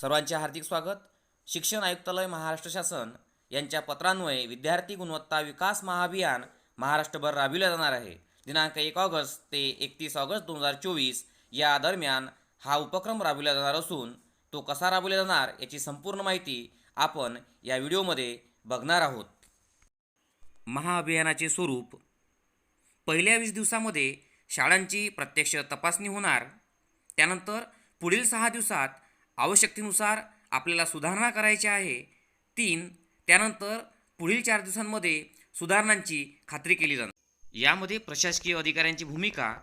सर्वांचे हार्दिक स्वागत. शिक्षण आयुक्तालय महाराष्ट्र शासन यांच्या पत्रान्वये विद्यार्थी गुणवत्ता विकास महाअभियान महाराष्ट्रभर राबविला जाणार आहे. दिनांक एक ऑगस्ट ते एकतीस ऑगस्ट दोन हजार चोवीस या दरम्यान हा उपक्रम राबविला जाणार असून तो कसा राबविला जाणार याची संपूर्ण माहिती आपण या व्हिडिओमध्ये बघणार आहोत. महाअभियानाचे स्वरूप पहिल्या वीस दिवसामध्ये शाळांची प्रत्यक्ष तपासणी होणार त्यानंतर पुढील सहा दिवसात आवश्यकतेनुसार आपल्याला सुधारणा करायची आहे. तीन त्यानंतर पुढील चार दिवसांमध्ये सुधारणांची खात्री केली जाणार. यामध्ये प्रशासकीय अधिकाऱ्यांची भूमिका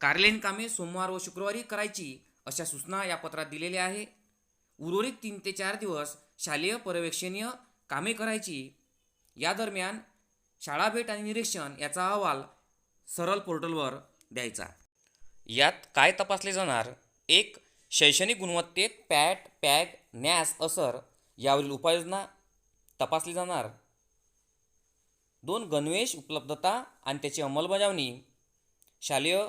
कार्यालयीन कामे सोमवार व शुक्रवारी करायची अशा सूचना या पत्रात दिलेल्या आहे. उर्वरित तीन ते चार दिवस शालेय पर्यवेक्षणीय कामे करायची. या दरम्यान शाळा भेट आणि निरीक्षण याचा अहवाल सरळ पोर्टलवर द्यायचा. यात काय तपासले जाणार? एक शैक्षणिक गुणवत्तेत पॅट पॅग नॅस असर यावरील उपाययोजना तपासली जाणार. दोन गणवेश उपलब्धता आणि त्याची अंमलबजावणी. शालेय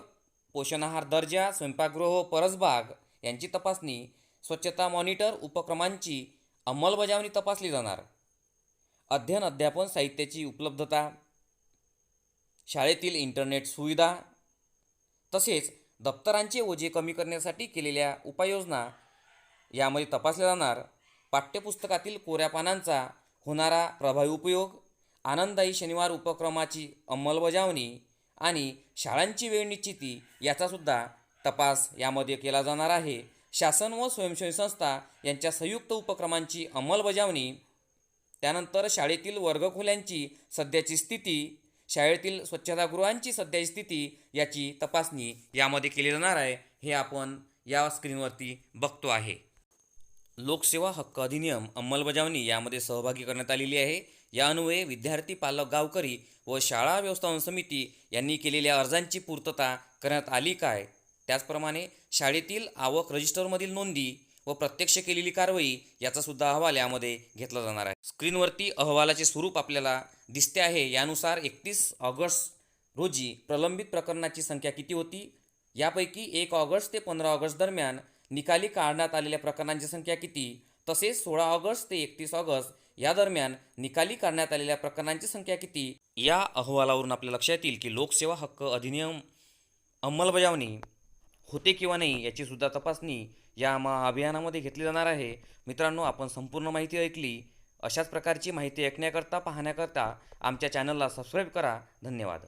पोषण आहार दर्जा स्वयंपाकगृह व परसबाग यांची तपासणी. स्वच्छता मॉनिटर उपक्रमांची अंमलबजावणी तपासली जाणार. अध्ययन अध्यापन साहित्याची उपलब्धता. शाळेतील इंटरनेट सुविधा. तसेच दप्तरांचे ओझे कमी करण्यासाठी केलेल्या उपाययोजना यामध्ये तपासल्या जाणार. पाठ्यपुस्तकातील कोऱ्या पानांचा होणारा प्रभावी उपयोग आनंददायी शनिवार उपक्रमाची अंमलबजावणी आणि शाळांची वेळ निश्चिती याचासुद्धा तपास यामध्ये केला जाणार आहे. शासन व स्वयंसेवी संस्था यांच्या संयुक्त उपक्रमांची अंमलबजावणी त्यानंतर शाळेतील वर्गखोल्यांची सध्याची स्थिती शाळेतील स्वच्छतागृहांची सध्याची स्थिती याची तपासणी यामध्ये केली जाणार आहे हे आपण या स्क्रीनवरती बघतो आहे. लोकसेवा हक्क अधिनियम अंमलबजावणी यामध्ये सहभागी करण्यात आलेली आहे. या अन्वये विद्यार्थी पालक गावकरी व शाळा व्यवस्थापन समिती यांनी केलेल्या अर्जांची पूर्तता करण्यात आली काय? त्याचप्रमाणे शाळेतील आवक रजिस्टरमधील नोंदी व प्रत्यक्ष केलेली कारवाई याचासुद्धा अहवाल यामध्ये घेतला जाणार आहे. स्क्रीनवरती अहवालाचे स्वरूप आपल्याला दिसते आहे. यानुसार एकतीस ऑगस्ट रोजी प्रलंबित प्रकरणाची संख्या किती होती? यापैकी एक ऑगस्ट ते पंधरा ऑगस्ट दरम्यान निकाली काढण्यात आलेल्या प्रकरणांची संख्या किती? तसेच सोळा ऑगस्ट ते एकतीस ऑगस्ट या दरम्यान निकाली काढण्यात आलेल्या प्रकरणांची संख्या किती? या अहवालावरून आपल्या लक्षात येईल की लोकसेवा हक्क अधिनियम अंमलबजावणी होते किंवा नाही याची सुद्धा तपासणी या महा अभियानामध्ये घेतली जाणार आहे. मित्रांनो आपण संपूर्ण माहिती ऐकली. अशाच प्रकारची माहिती ऐकण्याकरता पाहण्याकरता आमच्या चॅनलला सबस्क्राईब करा. धन्यवाद.